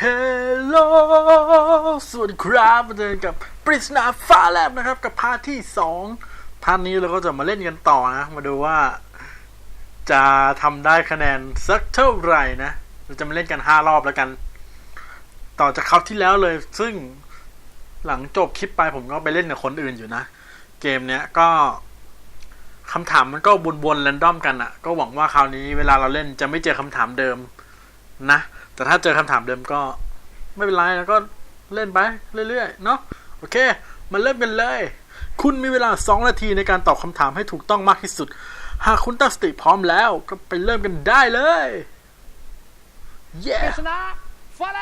เฮลโลสวัสดีครับมาเจอกับปริศนาฟ้าแลบนะครับ กับพาร์ทที่สองพาร์ทนี้เราก็จะมาเล่นกันต่อนะ มาดูว่า จะทำได้คะแนนสักเท่าไหร่นะ เราจะมาเล่นกันห้ารอบแล้วกัน ต่อจากคราวที่แล้วเลย ซึ่งหลังจบคลิปไปผมก็ไปเล่นกับคนอื่นอยู่นะ เกมเนี้ยก็คำถามมันก็วนๆแรนดอมกันอะ ก็หวังว่าคราวนี้เวลาเราเล่นจะไม่เจอคำถามเดิมนะ แต่ถ้าเจอคำถามเดิมก็ไม่เป็นไรแล้วก็เล่นไปเรื่อยๆ เนาะโอเค มาเริ่มกันเลย คุณมีเวลา 2 นาทีในการตอบคำถามให้ถูกต้องมากที่สุด หากคุณตั้งสติพร้อมแล้วก็ไปเริ่มกันได้เลย เย้ชนะฟาเล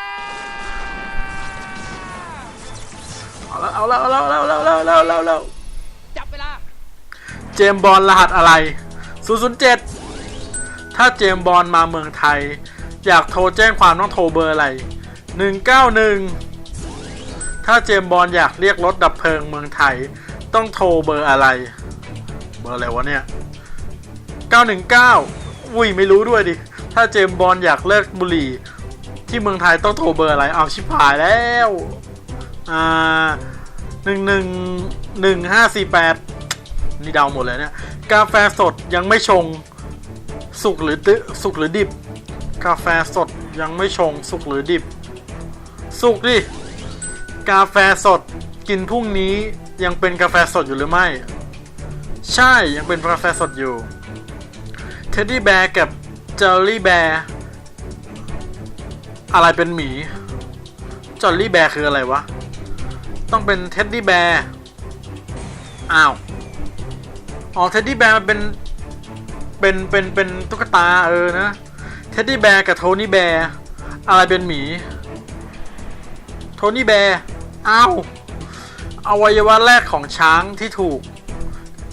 เอาแล้วเอาแล้วเอาแล้วเอาแล้วเอาแล้วเอาแล้วจับเวลา เจมบอลรหัสอะไร 007 ถ้าเจมบอลมาเมืองไทย อยากโทรแจ้งความต้องโทรเบอร์อะไร 191 ถ้าเจมบอลอยากเรียกรถดับเพลิงเมืองไทย ต้องโทรเบอร์อะไร เบอร์อะไรวะเนี่ย 919 อุ้ยไม่รู้ด้วยดิ ถ้าเจมบอลอยากเลิกบุหรี่ ที่เมืองไทยต้องโทรเบอร์อะไรเอาชิบหายแล้ว อ่าหนึ่งหนึ่งหนึ่งห้าสี่แปดนี่เดาหมดเลยเนี่ย กาแฟสดยังไม่ชง สุกหรือตึสุกหรือดิบ กาแฟสดยังไม่ชงสุกหรือดิบ สุกดิ กาแฟสดกินพรุ่งนี้ยังเป็นกาแฟสดอยู่หรือไม่ ใช่ยังเป็นกาแฟสดอยู่เท็ดดี้แบร์กับเจอรี่แบร์อะไรเป็นหมีจอลลี่แบร์คืออะไรวะ ต้องเป็นเท็ดดี้แบร์อ้าว อ๋อเท็ดดี้แบร์มันเป็น เป็น เป็น เป็นตุ๊กตาเออนะ เท็ดดี้แบร์กับโทนี่แบร์อะไรเป็นหมี โทนี่แบร์อ้าวอวัยวะแรกของช้างที่ถูก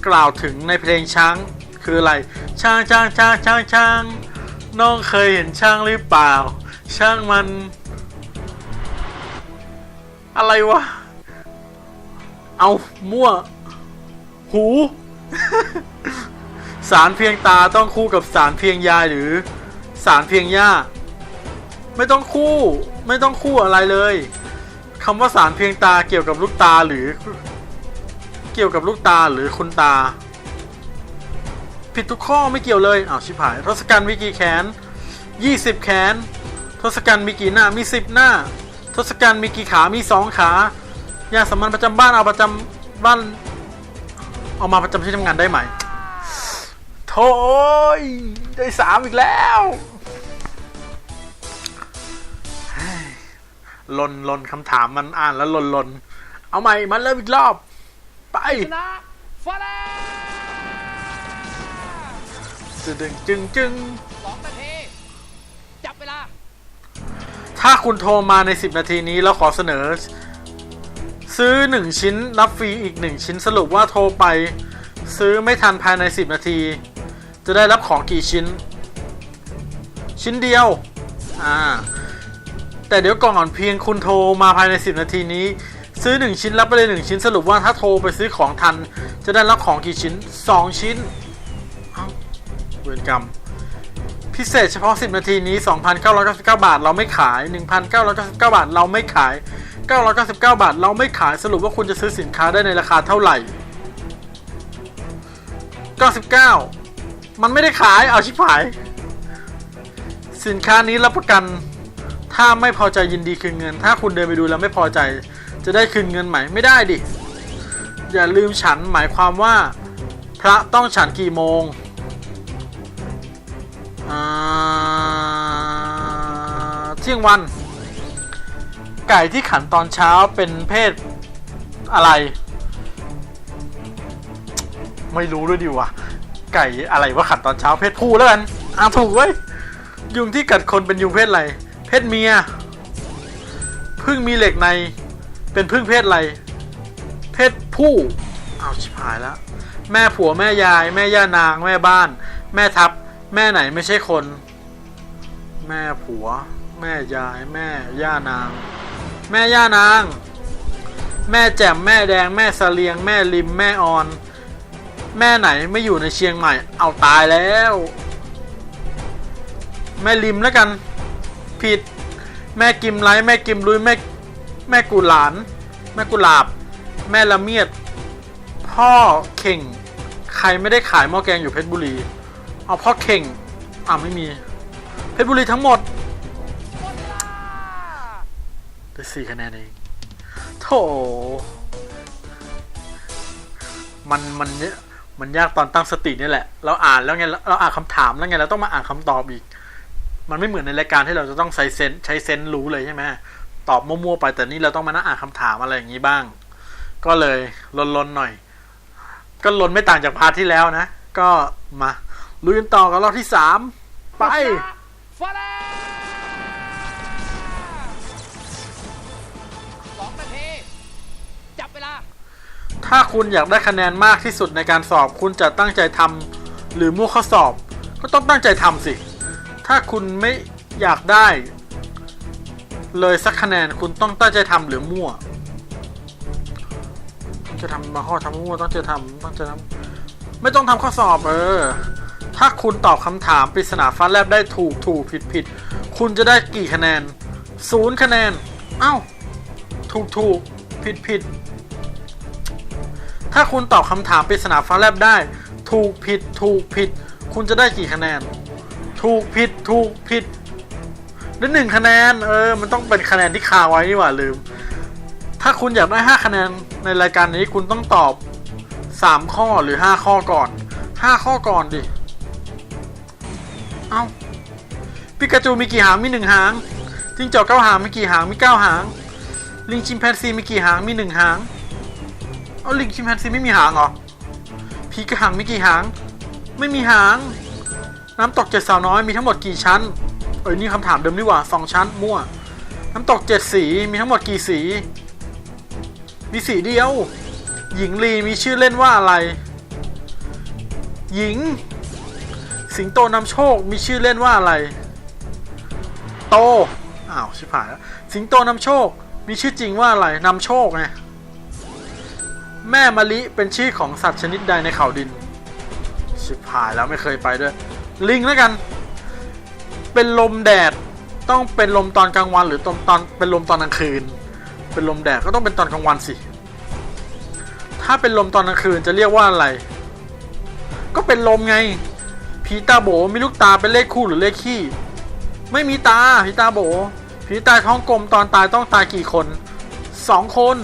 กล่าวถึงในเพลงช้างคืออะไร ช้างช้างช้างช้างช้างน้องเคยเห็นช้างหรือเปล่า ช้างมัน อะไรวะ เอามั่ว หู สารเพียงตาต้องคู่กับสารเพียงยายหรือ สารเพียงย่าไม่ต้องคู่ ไม่ต้องคู่อะไรเลยคำว่าสารเพียงตาเกี่ยวกับลูกตาหรือ เกี่ยวกับลูกตาหรือคุณตา ผิดทุกข้อไม่เกี่ยวเลยอ้าวชิบหายทศกัณฐ์มีกี่แขน 20 แขนทศกัณฐ์มีกี่หน้ามี 10 หน้าทศกัณฐ์มีกี่ขามี 2 ขายาสามัญประจำบ้านเอาประจำบ้านเอามาประจำที่ทำงานได้ไหม โถ่ยได้สามอีกแล้วเฮ้ยลนลนคำถามมันอ่านแล้วลนลนเอาใหม่มาเริ่มอีกรอบ ไปปริศนาฟ้าแลบจึงจึงจึงสองนาทีจับเวลา ถ้าคุณโทรมาใน 10 นาทีนี้แล้วขอเสนอ ซื้อ 1 ชิ้นรับฟรีอีก 1 ชิ้นสรุปว่าโทรไป ซื้อไม่ทันภายใน 10 นาที จะได้รับของกี่ชิ้น ชิ้นเดียว อ่า แต่เดี๋ยวก่อนเพียงคุณโทรมาภายใน 10 นาทีนี้ ซื้อ 1 ชิ้นรับไปเลย 1 ชิ้นสรุปว่าถ้าโทรไปซื้อของทัน จะได้รับของกี่ชิ้น 2 ชิ้นเวรกรรม พิเศษเฉพาะ 10 นาทีนี้ 2,999 บาท เราไม่ขาย 1,999 บาท เราไม่ขาย 999 บาท เราไม่ขายสรุปว่าคุณจะซื้อสินค้าได้ในราคาเท่าไหร่ 99 มันไม่ได้ขายเอาชิบหาย สินค้านี้รับประกัน ถ้าไม่พอใจยินดีคืนเงิน ถ้าคุณเดินไปดูแล้วไม่พอใจ จะได้คืนเงินใหม่ไม่ได้ดิ อย่าลืมฉันหมายความว่า พระต้องฉันกี่โมงเที่ยงวัน ไก่ที่ขันตอนเช้าเป็นเพศอะไร ไม่รู้ด้วยดิวะ ไก่อะไรว่าขันตอนเช้าเพศผู้แล้วกันอ่าถูกเว้ยยุงที่กัดคนเป็นยุงเพศอะไร เพศเมียพึ่งมีเหล็กใน เป็นพึ่งเพศอะไร เพศผู้เอาชิบหายแล้ว แม่ผัวแม่ยาย แม่ย่านาง แม่บ้าน แม่ทัพ แม่ไหนไม่ใช่คน แม่ผัว แม่ยาย แม่ย่านาง แม่ย่านาง แม่แจ่มแม่แดง แม่สลียง แม่ริม แม่ออน แม่ไหนไม่อยู่ในเชียงใหม่ เอาตายแล้ว แม่ริมแล้วกัน ผิด แม่กิมไลแม่กิมลุยแม่แม่กุหลาน แม่กุหลาบ แม่ละเมียด พ่อเข่ง ใครไม่ได้ขายหม้อแกงอยู่เพชรบุรี เอาพ่อเข่งอ่าไม่มี เพชรบุรีทั้งหมดหมดเวลาได้สี่คะแนนเองโถมันมันเนี่ย มันยากตอนตั้งสตินี่แหละ เราอ่านแล้วไงเราอ่านคำถามแล้วไงเราต้องมาอ่านคำตอบอีก มันไม่เหมือนในรายการที่เราจะต้องใช้เซนใช้เซนรู้เลยใช่ไหมตอบมั่วๆไปแต่นี่เราต้องมานั่งอ่านคำถามอะไรอย่างนี้บ้าง ก็เลยลนๆหน่อย ก็ลนไม่ต่างจากพาร์ทที่แล้วนะ ก็มาลุยกันต่อกับรอบที่สามไปฟาแล ถ้าคุณอยากได้คะแนนมากที่สุดในการสอบ คุณจะตั้งใจทำหรือมั่วข้อสอบ ก็ต้องตั้งใจทำสิ ถ้าคุณไม่อยากได้ เลยสักคะแนนคุณต้องตั้งใจทำหรือมั่วต้องจะทำมาข้อทำมั่วต้องจะทำต้องจะทำไม่ต้องทำข้อสอบเออ ถ้าคุณตอบคำถามปริศนาฟ้าแลบได้ถูกถูกผิดผิดคุณจะได้กี่คะแนนศูนย์คะแนน เอ้า ถูกถูกผิดผิด ถ้าคุณตอบคำถามปริศนาฟ้าแลบได้ ถูกผิดถูกผิด คุณจะได้กี่คะแนน ถูกผิดถูกผิดได้หนึ่งคะแนน เออ มันต้องเป็นคะแนนที่คาไว้นี่หว่าลืม ถ้าคุณอยากได้ห้าคะแนนในรายการนี้คุณต้องตอบสามข้อหรือห้าข้อก่อนห้าข้อก่อนดิ เอ้าปิกาจูมีกี่หางมีหนึ่งหางจิงจอกเก้าหางมีกี่หางมีเก้าหาง ลิงชิมแปนซีมีกี่หางมีหนึ่งหาง เอาลิงชิมแปนซีไม่มีหางเหรอผีกระหังมีกี่หาง ไม่มีหาง น้ำตกเจ็ดสาวน้อยมีทั้งหมดกี่ชั้น เอ้ยนี่คำถามเดิมนี่หว่าสองชั้นมั่ว น้ำตกเจ็ดสีมีทั้งหมดกี่สี มีสีเดียว หญิงลีมีชื่อเล่นว่าอะไร หญิง สิงโตนำโชคมีชื่อเล่นว่าอะไร โต อ้าวชิบหายแล้ว สิงโตนำโชค มีชื่อจริงว่าอะไรนำโชคไง แม่มะลิเป็นชื่อของสัตว์ชนิดใดในเขาดิน ชิบหายแล้วไม่เคยไปด้วย ลิงแล้วกัน เป็นลมแดดต้องเป็นลมตอนกลางวัน หรือตอนตอนเป็นลมตอนกลางคืน เป็นลมแดดก็ต้องเป็นตอนกลางวันสิ ถ้าเป็นลมตอนกลางคืนจะเรียกว่าอะไร ก็เป็นลมไง ผีตาโบมีลูกตาเป็นเลขคู่หรือเลขขี้ ไม่มีตาผีตาโบผีตายท้องกลมตอนตายต้องตายกี่คนสองคน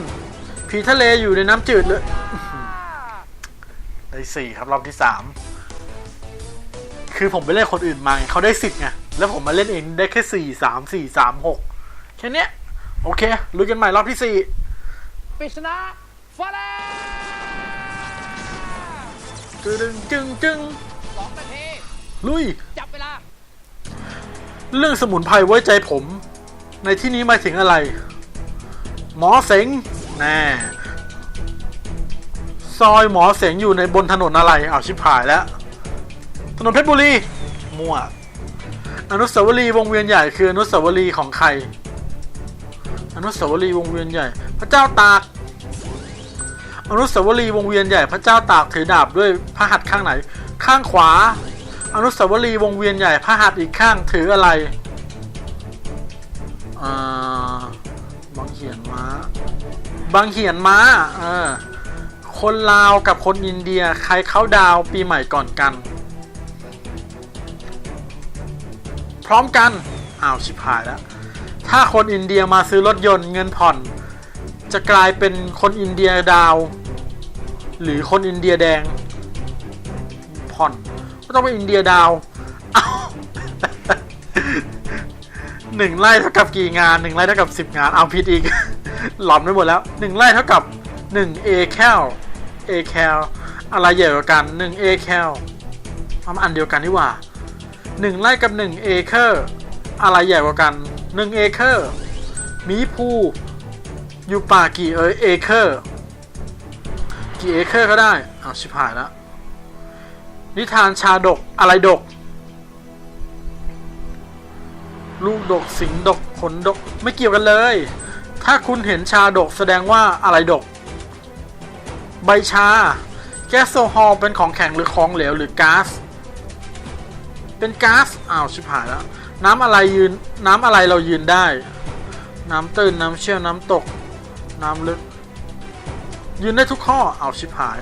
ผีทะเลอยู่ในน้ำจืดเลยได้สี่ครับรอบที่สามคือผมไปเล่นคนอื่นมาไงเขาได้สิบไงแล้วผมมาเล่นเองได้แค่สี่สามสี่สามหกแค่เนี้ยโอเคลุยกันใหม่รอบที่สี่ปริศนาฟาแลจึงจึงจึงสองนาทีลุย จับเวลา เรื่องสมุนไพรไว้ใจผม ในที่นี้หมายถึงอะไร หมอเสง แน่ซอยหมอเสียงอยู่ในบนถนนอะไรอ้าวชิบหายแล้ว ถนนเพชรบุรี มั่ว อนุสาวรีย์วงเวียนใหญ่คืออนุสาวรีย์ของใคร อนุสาวรีย์วงเวียนใหญ่ พระเจ้าตาก อนุสาวรีย์วงเวียนใหญ่ พระเจ้าตากถือดาบด้วยพระหัตถ์ข้างไหน ข้างขวา อนุสาวรีย์วงเวียนใหญ่พระหัตถ์อีกข้างถืออะไรอ่า บางเหียนมาเออคนลาวกับคนอินเดียใครเข้าดาวปีใหม่ก่อนกัน พร้อมกันอ้าวชิบหายแล้ว ถ้าคนอินเดียมาซื้อรถยนต์เงินผ่อน จะกลายเป็นคนอินเดียดาว หรือคนอินเดียแดง ผ่อน ก็ต้องเป็นอินเดียดาวอ้าวหนึ่งไร่เท่ากับกี่งานหนึ่งไร่เท่ากับสิบงานเอาผิดอีก หลอนไปหมดแล้วหนึ่งไร่เท่ากับหนึ่งเอแคลเอแคลอะไรใหญ่กว่ากันหนึ่งเอแคลมันอันเดียวกันนี่หว่าหนึ่งไร่กับหนึ่งเอเคอร์อะไรใหญ่กว่ากันหนึ่งเอเคอร์มีภูอยู่ป่ากี่เอเอเคอร์กี่เอเคอร์ก็ได้เอาชิบหายแล้วนิทานชาดกอะไรดก ลูกดกสิงดกขนดกไม่เกี่ยวกันเลย ถ้าคุณเห็นชาดกแสดงว่าอะไรดก ใบชา แก๊สโซฮอลเป็นของแข็งหรือของเหลวหรือก๊าซ เป็นก๊าซ อ้าวชิบหายแล้ว น้ำอะไรยืน น้ำอะไรเรายืนได้ น้ำตื้น น้ำเชี่ยว น้ำตก น้ำลึก ยืนได้ทุกข้อเอาชิบหาย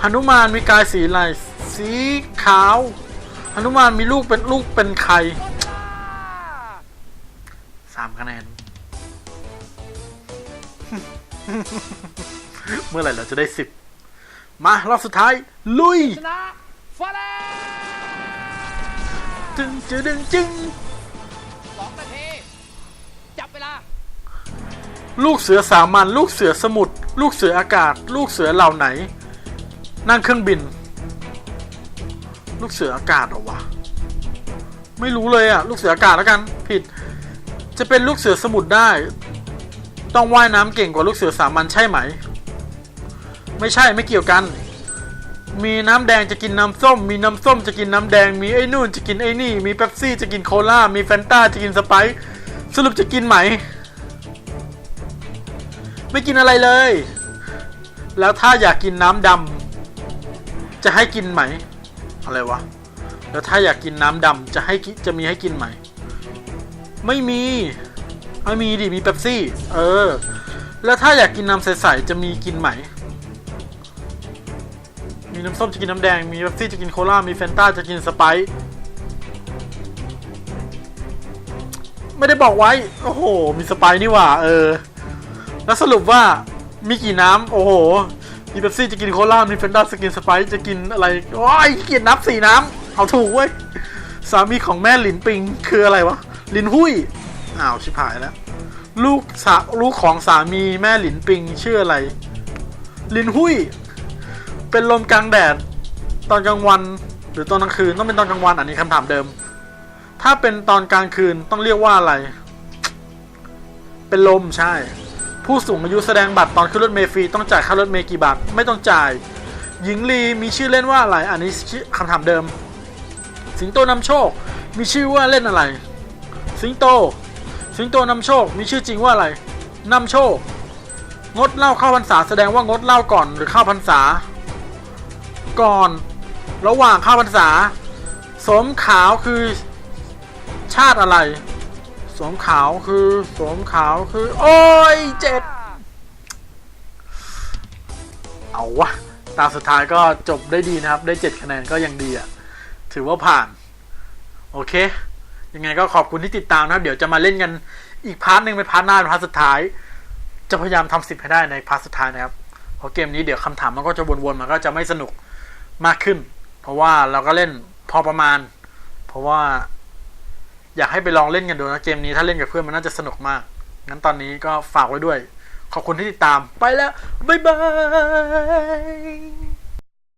หนุมานมีกายสีอะไร สีขาวหนุมานมีลูกเป็นลูกเป็นไข่หมดเวลาสามคะแนน เมื่อไหร่เราจะได้สิบมารอบสุดท้าย ลุยปริศนาฟ้าแลบจึงจึงจึงจึงสองนาทีจับเวลา ลูกเสือสามัญลูกเสือสมุทรลูกเสืออากาศ ลูกเสือเหล่าไหน นั่งเครื่องบิน ลูกเสืออากาศเหรอวะไม่รู้เลยอะลูกเสืออากาศแล้วกัน ผิด จะเป็นลูกเสือสมุทรได้ ต้องว่ายน้ำเก่งกว่าลูกเสือสามัญใช่ไหม ไม่ใช่ไม่เกี่ยวกัน มีน้ำแดงจะกินน้ำส้ม มีน้ำส้มจะกินน้ำแดง มีไอ้นู่นจะกินไอ้นี่ มีเป๊ปซี่จะกินโคลามีแฟนต้าจะกินสไปซ์สรุปจะกินไหม ไม่กินอะไรเลย แล้วถ้าอยากกินน้ำดำจะให้กินไหม อะไรวะ แล้วถ้าอยากกินน้ำดำจะให้จะมีให้กินไหม ไม่มี ไม่มีดิ มีเป๊ปซี่ เออ แล้วถ้าอยากกินน้ำใสๆจะมีกินไหม มีน้ำส้มจะกินน้ำแดง มีเป๊ปซี่จะกินโคลามีแฟนต้าจะกินสไปซ์ไม่ได้บอกไว้ โอ้โห มีสไปซ์นี่หว่า เออ แล้วสรุปว่ามีกี่น้ำ โอ้โห มีเป๊ปซี่จะกินโคลามีเฟนด้าจะกินสไปซ์จะกินอะไร โอ้ยเกียดนับสี่น้ำ เอาถูกเว้ย สามีของแม่หลินปิงคืออะไรวะ ลินหุย อ้าวชิบหายแล้ว ลูกสาลูกของสามีแม่หลินปิงชื่ออะไร ลินหุยเป็นลมกลางแดด ตอนกลางวัน หรือตอนกลางคืนต้องเป็นตอนกลางวันอันนี้คำถามเดิม ถ้าเป็นตอนกลางคืนต้องเรียกว่าอะไร เป็นลมใช่ ผู้สูงอายุแสดงบัตรตอนขึ้นรถเมล์ฟรีต้องจ่ายค่ารถเมล์กี่บาทไม่ต้องจ่าย หญิงลีมีชื่อเล่นว่าอะไร อันนี้คำถามเดิม สิงโตนำโชค มีชื่อว่าเล่นอะไร สิงโต สิงโตนำโชคมีชื่อจริงว่าอะไรนำโชค งดเหล้าเข้าพรรษาแสดงว่างดเหล้าก่อนหรือเข้าพรรษา ก่อน ระหว่างเข้าพรรษา สมขาวคือ ชาติอะไร สมขาวคือสมขาวคือ โอ้ยเจ็บ เอาวะ ตาสุดท้ายก็จบได้ดีนะครับ ได้เจ็ดคะแนนก็ยังดีอะถือว่าผ่าน โอเค ยังไงก็ขอบคุณที่ติดตามนะครับเดี๋ยวจะมาเล่นกันอีกพาร์ทหนึ่งเป็นพาร์ทหน้าเป็นพาร์ทสุดท้าย จะพยายามทำสิบให้ได้ในพาร์ทสุดท้ายนะครับเพราะเกมนี้เดี๋ยวคำถามมันก็จะวนๆมันก็จะไม่สนุกมากขึ้น เพราะว่าเราก็เล่นพอประมาณ เพราะว่า อยากให้ไปลองเล่นกันดูนะเกมนี้ถ้าเล่นกับเพื่อนมันน่าจะสนุกมากงั้นตอนนี้ก็ฝากไว้ด้วย ขอบคุณที่ติดตามไปแล้ว บ๊ายบาย